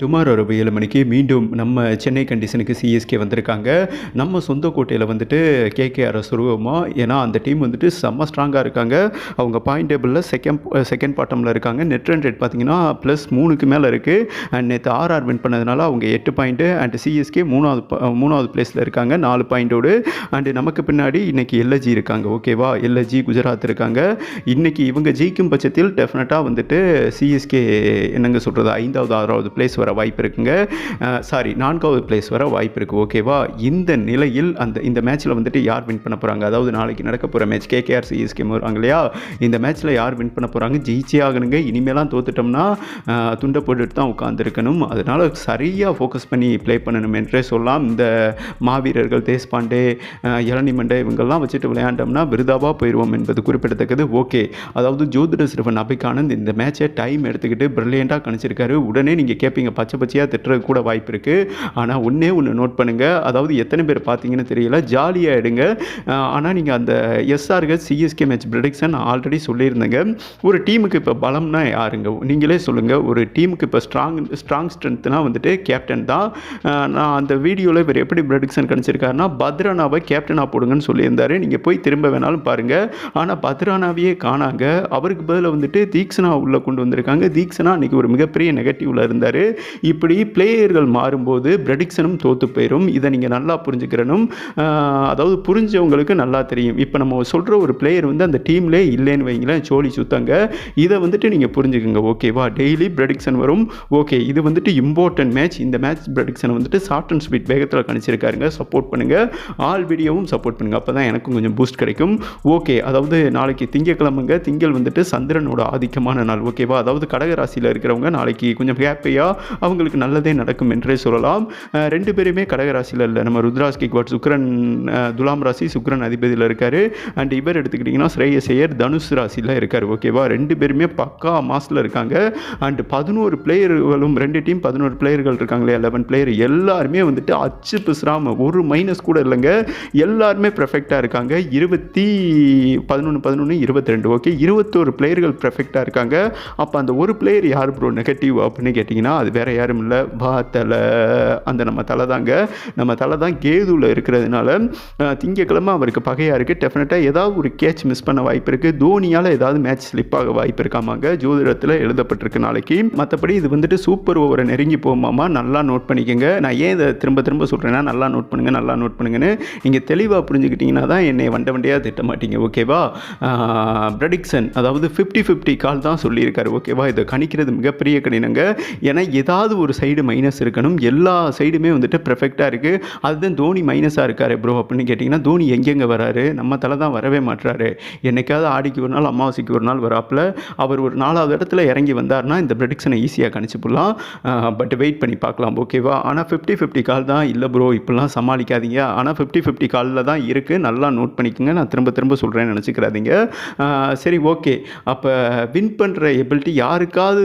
Tomorrow இரவு ஏழு மணிக்கு மீண்டும் நம்ம சென்னை கண்டிஷனுக்கு சிஎஸ்கே வந்திருக்காங்க. நம்ம சொந்த கோட்டையில் வந்துட்டு கேகேஆர் சுருவமா ஏன்னா அந்த டீம் வந்துட்டு செம்ம ஸ்ட்ராங்காக இருக்காங்க. அவங்க பாயிண்ட் டேபிளில் செகண்ட் செகண்ட் பாட்டமில் இருக்காங்க. நெட் ரன் ரேட் பார்த்தீங்கன்னா ப்ளஸ் மூணுக்கு மேலே இருக்குது அண்ட் நேற்று ஆர்ஆர் வின் பண்ணதுனால அவங்க எட்டு பாயிண்ட்டு அண்ட் சிஎஸ்கே மூணாவது மூணாவது பிளேஸில் இருக்காங்க. நாலு பாயிண்டோடு அண்டு நமக்கு பின்னாடி இன்றைக்கி எல்எஜி இருக்காங்க. ஓகேவா எல்எஜி குஜராத் இருக்காங்க. இன்றைக்கி இவங்க ஜெயிக்கும் பட்சத்தில் டெஃபினட்டாக வந்துட்டு சிஎஸ்கே என்னங்க சொல்கிறது ஐந்தாவது ஆறாவது பிளேஸ் வர வாய்ப்பு இருக்குங்க சாரி நான்காவது பிளேஸ் வர வாய்ப்பு இருக்குது ஓகேவா இந்த நிலையில் அந்த இந்த மேட்ச்சில் வந்துட்டு யார் வின் பண்ண போகிறாங்க அதாவது நாளைக்கு நடக்க போகிற மேட்ச் கேகேஆர் சிஎஸ்கே வருவாங்க இல்லையா? இந்த மேட்ச்சில் யார் வின் பண்ண போகிறாங்க ஜெயிச்சே ஆகணுங்க. இனிமேலாம் தோத்துட்டோம்னா துண்டை போட்டுட்டு தான் உட்காந்துருக்கணும் அதனால் சரியாக ஃபோக்கஸ் பண்ணி ப்ளே பண்ணணும் என்றே சொல்லலாம். இந்த மாவீரர்கள் தேஷ்பாண்டே அஹ், இளநி மண்டே இவங்கெல்லாம் வச்சுட்டு விளையாண்டோம்னா விருதாவாக போயிடுவோம் என்பது குறிப்பிடத்தக்கது. ஓகே அதாவது ஜோதிட சிறுவன் அபிகானந்த் இந்த மேட்சை டைம் எடுத்துக்கிட்டு ப்ரில்லியண்ட்டாக கணிச்சிருக்காரு. உடனே நீங்கள் கேட்பீங்க பச்சை பச்சையாக திட்டுறது கூட வாய்ப்பு இருக்குது ஆனால் ஒன்றே ஒன்று நோட் பண்ணுங்கள் அதாவது எத்தனை பேர் பார்த்தீங்கன்னு தெரியல. ஜாலியாக எடுங்க. ஆனால் நீங்கள் அந்த SRH CSK match prediction already சொல்லியிருந்தேங்க. ஒரு டீமுக்கு இப்போ பலம்னா யாருங்க? நீங்களே சொல்லுங்கள் ஒரு டீமுக்கு இப்போ ஸ்ட்ராங் ஸ்ட்ராங் ஸ்ட்ரென்த்னா வந்துட்டு கேப்டன் தான். நான் அந்த வீடியோவில் இவர் எப்படி ப்ரடிக்ஷன் கணிச்சிருக்காருன்னா பத்ரானாவை கேப்டனாக போடுங்கன்னு சொல்லியிருந்தாரு. நீங்கள் போய் திரும்ப வேணாலும் பாருங்கள் ஆனால் பத்ரானாவையே காணாங்க. அவருக்கு பதிலாக வந்துட்டு தீக்ஷனா உள்ளே கொண்டு வந்திருக்காங்க. தீக்ஷனா அன்றைக்கி ஒரு மிகப்பெரிய நெகட்டிவில் இருந்தார். இப்படி பிளேயர்கள் மாறும்போது ப்ரெடிக்ஷனும் தோற்று போயிடும் இதை நீங்கள் நல்லா புரிஞ்சுக்கிறனும். அதாவது புரிஞ்சவங்களுக்கு நல்லா தெரியும். இப்போ நம்ம சொல்கிற ஒரு பிளேயர் வந்து அந்த டீம்லே இல்லைன்னு வைங்களேன் சோழி சுத்தங்க. இதை வந்துட்டு நீங்கள் புரிஞ்சுக்கோங்க. ஓகேவா டெய்லி ப்ரெடிக்ஷன் வரும். ஓகே இது வந்துட்டு இம்பார்ட்டன்ட் மேட்ச் இந்த மேட்ச் ப்ரெடிக்ஷனை வந்துட்டு ஷார்ட் அண்ட் ஸ்வீட் வேகத்தில் கணிச்சிருக்காருங்க. சப்போர்ட் பண்ணுங்கள் ஆல் வீடியோவும் சப்போர்ட் பண்ணுங்கள் அப்போ தான் எனக்கும் கொஞ்சம் பூஸ்ட் கிடைக்கும். ஓகே அதாவது நாளைக்கு திங்கக்கிழமைங்க திங்கள் வந்துட்டு சந்திரனோட ஆதிக்கமான நாள். ஓகேவா அதாவது கடக ராசியில் இருக்கிறவங்க நாளைக்கு கொஞ்சம் ஹாப்பியாக அவங்களுக்கு நல்லதே நடக்கும் என்றே சொல்லலாம். ரெண்டு பேருமே கடகராசியில் இல்லை. நம்ம ருத்ராஸ் கிக்வாட் சுக்ரன் துலாம் ராசி சுக்ரன் அதிபதியில் இருக்கார். அண்ட் இவர் எடுத்துக்கிட்டிங்கன்னா ஸ்ரேயசையர் தனுஷ் ராசியில் இருக்கார். ஓகேவா ரெண்டு பேருமே பக்கா மாஸில் இருக்காங்க. அண்ட் பதினோரு பிளேயர்களும் ரெண்டு டீம் பதினோரு பிளேயர்கள் இருக்காங்களே லெவன் பிளேயர் எல்லாருமே வந்துட்டு அச்சு பிசுறாம ஒரு மைனஸ் கூட இல்லைங்க. எல்லாருமே பெர்ஃபெக்டாக இருக்காங்க. இருபத்தி பதினொன்று பதினொன்று இருபத்தி ரெண்டு ஓகே இருபத்தோரு பிளேயர்கள் பெர்ஃபெக்டாக இருக்காங்க. அப்போ அந்த ஒரு பிளேயர் யார் ப்ரோ நெகட்டிவ் அப்படின்னு கேட்டிங்கன்னா அது வேற வேறு யாரும் இல்லை. பா தலை. அந்த நம்ம தலை தாங்க. நம்ம தலை தான் கேதுவில் இருக்கிறதுனால திங்கக்கிழமை அவருக்கு பகையாக இருக்குது டெஃபினட்டாக ஏதாவது ஒரு கேட்ச் மிஸ் பண்ண வாய்ப்பு இருக்குது தோனியால் ஏதாவது மேட்ச் ஸ்லிப் ஆக வாய்ப்பு இருக்காமாங்க. ஜோதிடத்தில் எழுதப்பட்டிருக்கு நாளைக்கு. மற்றபடி இது வந்துட்டு சூப்பர் ஓவரை நெருங்கி போகுமாமா? நல்லா நோட் பண்ணிக்கோங்க. நான் ஏன் இதை திரும்ப திரும்ப சொல்கிறேன்னா நல்லா நோட் பண்ணுங்கள் நல்லா நோட் பண்ணுங்கன்னு நீங்கள் தெளிவாக புரிஞ்சுக்கிட்டிங்கன்னா தான் என்னை வண்ட வண்டியாக திட்ட மாட்டீங்க. ஓகேவா ப்ரடிக்ஷன் அதாவது ஃபிஃப்டி ஃபிஃப்டி கால் தான் சொல்லியிருக்காரு. ஓகேவா இதை கணிக்கிறது மிகப்பெரிய கடினங்க. ஏன்னா ஏதாவது ஒரு சைடு மைனஸ் இருக்கணும். எல்லா சைடுமே வந்துட்டு பெர்ஃபெக்டாக இருக்குது அதுதான் தோனி மைனஸாக இருக்கார் ப்ரோ அப்படின்னு கேட்டிங்கன்னா தோனி எங்கெங்கே வராரு? நம்ம தலை தான் வரவே மாட்டுறாரு என்னைக்காவது ஆடிக்கு ஒரு நாள் அமாவாசைக்கு ஒரு நாள் வராப்புல அவர் ஒரு நாலாவது இடத்துல இறங்கி வந்தார்னா இந்த ப்ரெடிக்ஷனை ஈஸியாக கணிச்சு போடலாம் பட் வெயிட் பண்ணி பார்க்கலாம் ஓகேவா ஆனால் ஃபிஃப்டி ஃபிஃப்டி கால் தான் இல்லை ப்ரோ இப்படிலாம் சமாளிக்காதீங்க. ஆனால் ஃபிஃப்டி ஃபிஃப்டி காலில் தான் இருக்குது நல்லா நோட் பண்ணிக்கோங்க. நான் திரும்ப திரும்ப சொல்கிறேன்னு நினச்சிக்கிறாதீங்க சரி ஓகே அப்போ வின் பண்ணுற எபிலிட்டி யாருக்காவது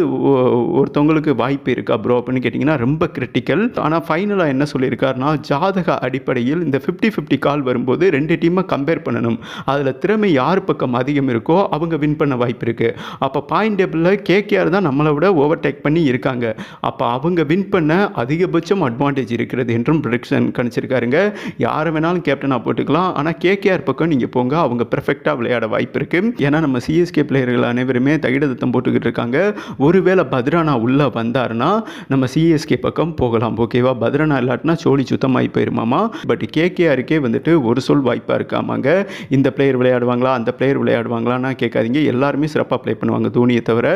ஒருத்தவங்களுக்கு வாய்ப்பு இருக்கா? ப்ரோ அப்படின்னு கேட்டிங்கன்னா ரொம்ப கிரிட்டிக்கல் ஆனால் ஃபைனலாக என்ன சொல்லியிருக்காருன்னா ஜாதக அடிப்படையில் இந்த ஃபிஃப்டி ஃபிஃப்டி கால் வரும்போது ரெண்டு டீமை கம்பேர் பண்ணணும். அதில் திறமை யார் பக்கம் அதிகம் இருக்கோ அவங்க வின் பண்ண வாய்ப்பு இருக்குது அப்போ பாயிண்ட் டேபிளில் கேகேஆர் தான் நம்மளை விட ஓவர்டேக் பண்ணி இருக்காங்க. அப்போ அவங்க வின் பண்ண அதிகபட்சம் அட்வான்டேஜ் இருக்கிறது என்றும் ப்ரொடிக்ஷன் கணிச்சிருக்காருங்க. யாரை வேணாலும் கேப்டனாக போட்டுக்கலாம். ஆனால் கேகேஆர் பக்கம் நீங்கள் போங்க. அவங்க பெர்ஃபெக்டாக விளையாட வாய்ப்பு இருக்குது ஏன்னா நம்ம சிஎஸ்கே பிளேயர்கள் அனைவருமே தகிடதத்தம் போட்டுக்கிட்டு இருக்காங்க. ஒருவேளை பத்ரானா உள்ளே வந்தாருன்னா நம்ம சிஎஸ்கே பக்கம் போகலாம் ஓகேவா பத்ரனா இல்லாட்டினா சோழி சுத்தமாகி போயிருமாமா? பட் கேகேஆருக்கே வந்துட்டு ஒரு சொல் வாய்ப்பாக இருக்காமாங்க. இந்த பிளேயர் விளையாடுவாங்களா? அந்த பிளேயர் விளையாடுவாங்களான்னா கேட்காதீங்க. எல்லாருமே சிறப்பாக ப்ளே பண்ணுவாங்க தோனியை தவிர.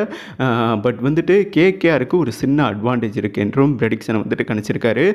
பட் வந்துட்டு கேகேஆருக்கு ஒரு சின்ன அட்வான்டேஜ் இருக்குது என்றும் ப்ரெடிக்ஷனை வந்துட்டு கணிச்சிருக்காரு.